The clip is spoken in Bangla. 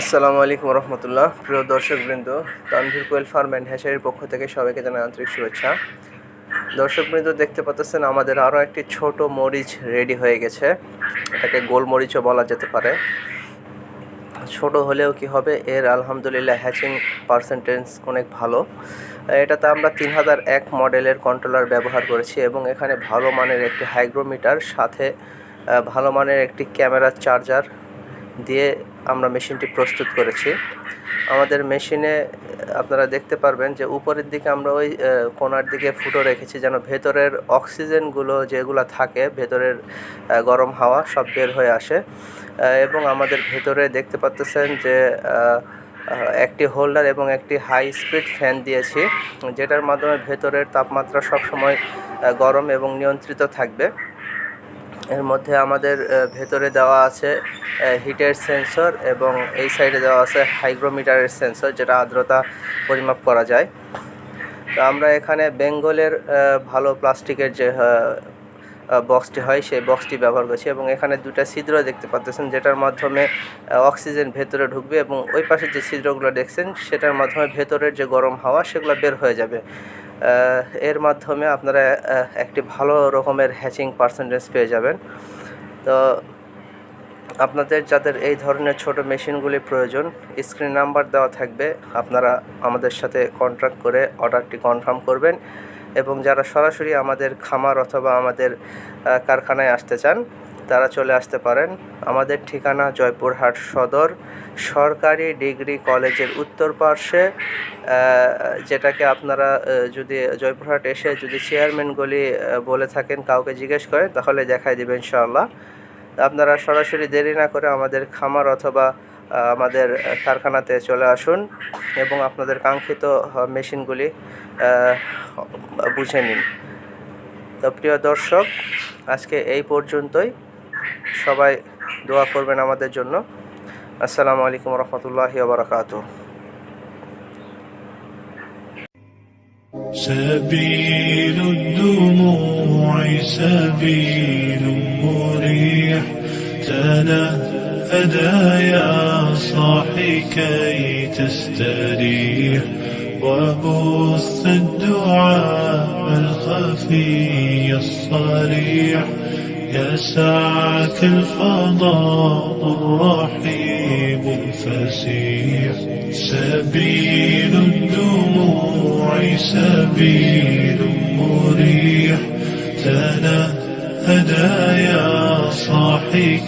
আসসালামু আলাইকুম রহমতুল্লাহ। প্রিয় দর্শকবৃন্দ, তানভীর কোয়েল ফার্ম অ্যান্ড হ্যাচারির পক্ষ থেকে সবাইকে জানাই আন্তরিক শুভেচ্ছা। দর্শকবৃন্দ, দেখতে পাচ্ছেন আমাদের আরও একটি ছোট মরিচ রেডি হয়ে গেছে। এটাকে গোল মরিচও বলা যেতে পারে। ছোট হলেও কি হবে? এর আলহামদুলিল্লাহ হ্যাচিং পার্সেন্টেজ অনেক ভালো। এটাতে আমরা তিন হাজার এক মডেলের কন্ট্রোলার ব্যবহার করেছি এবং এখানে ভালো মানের একটি হাইগ্রোমিটার, সাথে ভালো মানের একটি ক্যামেরা চার্জার দিয়ে আমরা মেশিনটি প্রস্তুত করেছি। আমাদের মেশিনে আপনারা দেখতে পারবেন যে উপরের দিকে আমরা ওই কোণার দিকে ফুটো রেখেছি যেন ভেতরের অক্সিজেনগুলো যেগুলো থাকে, ভেতরের গরম হাওয়া সব বের হয়ে আসে। এবং আমাদের ভেতরে দেখতে পাচ্তেছেন যে একটি হোল্ডার এবং একটি হাই স্পিড ফ্যান দিয়েছি, যেটার মাধ্যমে ভেতরের তাপমাত্রা সবসময় গরম এবং নিয়ন্ত্রিত থাকবে। এর মধ্যে আমাদের ভেতরে দেওয়া আছে হিটের সেন্সর এবং এই সাইডে দেওয়া আছে হাইগ্রোমিটারের সেন্সর, যেটা আর্দ্রতা পরিমাপ করা যায়। তো আমরা এখানে বেঙ্গলের ভালো প্লাস্টিকের যে বক্সটি হয়, সেই বক্সটি ব্যবহার করছি এবং এখানে দুটো ছিদ্র দেখতে পাচ্ছেন যেটার মাধ্যমে অক্সিজেন ভেতরে ঢুকবে এবং ওই পাশে যে ছিদ্রগুলো দেখছেন, সেটার মাধ্যমে ভেতরের যে গরম হাওয়া, সেগুলো বের হয়ে যাবে। এর মাধ্যমে আপনারা একটি ভালো রকমের হ্যাচিং পার্সেন্টেজ পেয়ে যাবেন। তো আপনাদের যাদের এই ধরনের ছোট মেশিনগুলি প্রয়োজন স্ক্রিন নাম্বার দেওয়া থাকবে। আপনারা আমাদের সাথে কন্ট্যাক্ট করে অর্ডারটি কনফার্ম করবেন এবং যারা সরাসরি আমাদের খামার অথবা আমাদের কারখানায় আসতে চান, তারা চলে আসতে পারেন। আমাদের ঠিকানা জয়পুরহাট সদর। সরকারি ডিগ্রি কলেজের উত্তর পার্শ্বে যেটাকে আপনারা যদি জয়পুরহাট এসে যদি চেয়ারম্যানগুলি বলে থাকেন, কাউকে জিজ্ঞেস করেন, তাহলে দেখাই দেবে ইনশাআল্লাহ। আপনারা সরাসরি দেরি না করে আমাদের খামার অথবা আমাদের কারখানাতে চলে আসুন এবং আপনাদের কাঙ্ক্ষিত মেশিনগুলি বুঝে নিন। তো প্রিয় দর্শক, আজকে এই পর্যন্তই। সবাই দোয়া করবেন আমাদের জন্য। আসসালামু আলাইকুম রহমতুল্লাহি বারকাতুহ। سبيل الدموع سبيل مريح. تنهدى يا صاحي كي تستريح. وبث الدعاء الخفي الصريح. يسعك الفضاء طيب فسيح سبيل الدموع سبيل مريح. تنا هدايا صاحي